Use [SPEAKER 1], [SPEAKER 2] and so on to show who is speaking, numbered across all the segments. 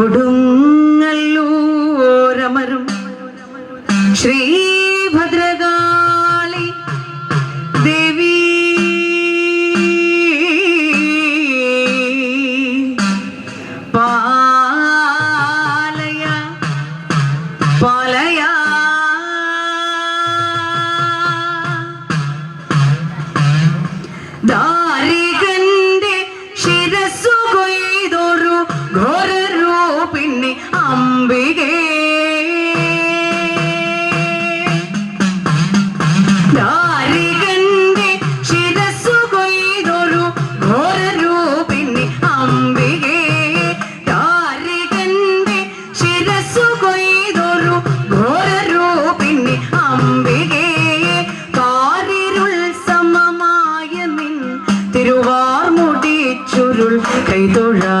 [SPEAKER 1] കൊടുങ്ങല്ലൂരമരും തിരുവാർമുടി ചുരുൾ കൈതൊഴാം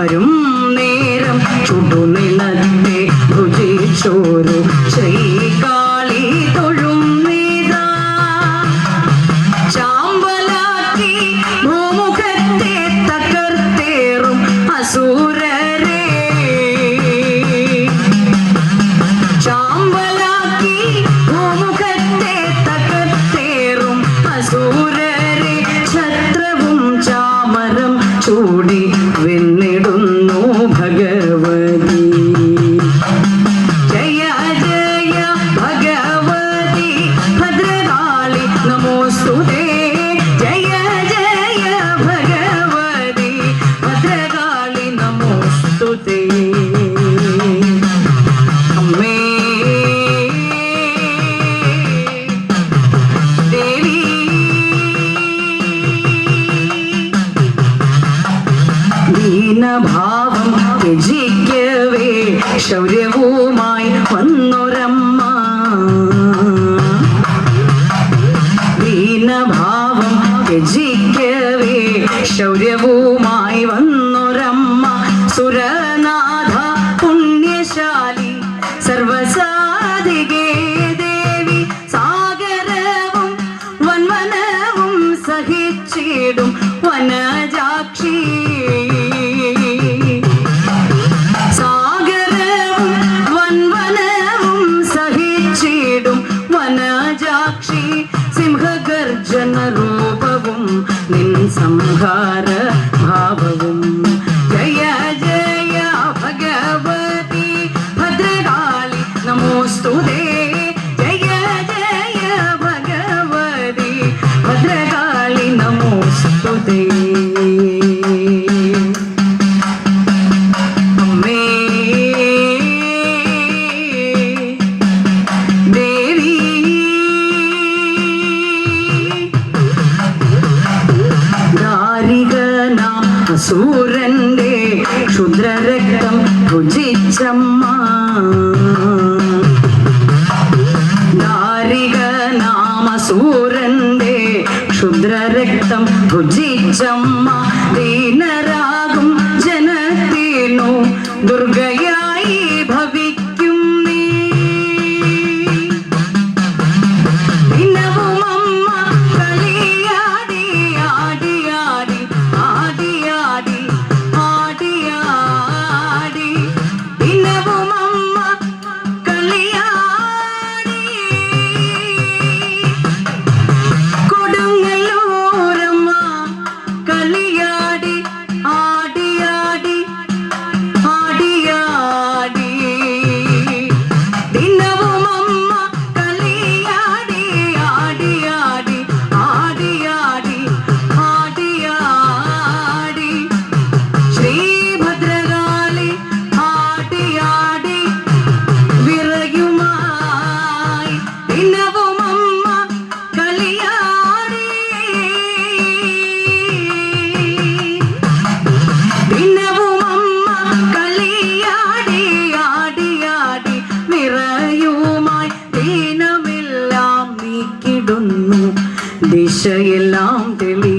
[SPEAKER 1] വരും നേരം ചുടുനിലത്തെ ചോരു ശ്രീകാളി ഹീനഭാവം ത്യജിക്കവേ ശൗര്യവുമായി വന്നൊരമ്മ. ഹീനഭാവം ത്യജിക്കവേ ശൗര്യവുമായി വന്നൊരമ്മ. സുരനാഥ പുണ്യശാലി സർവസാധികേ ദേവി സാഗരവും വൻവനവും സഹിച്ചിടും വനജ some ദിശയെല്ലാം തെളി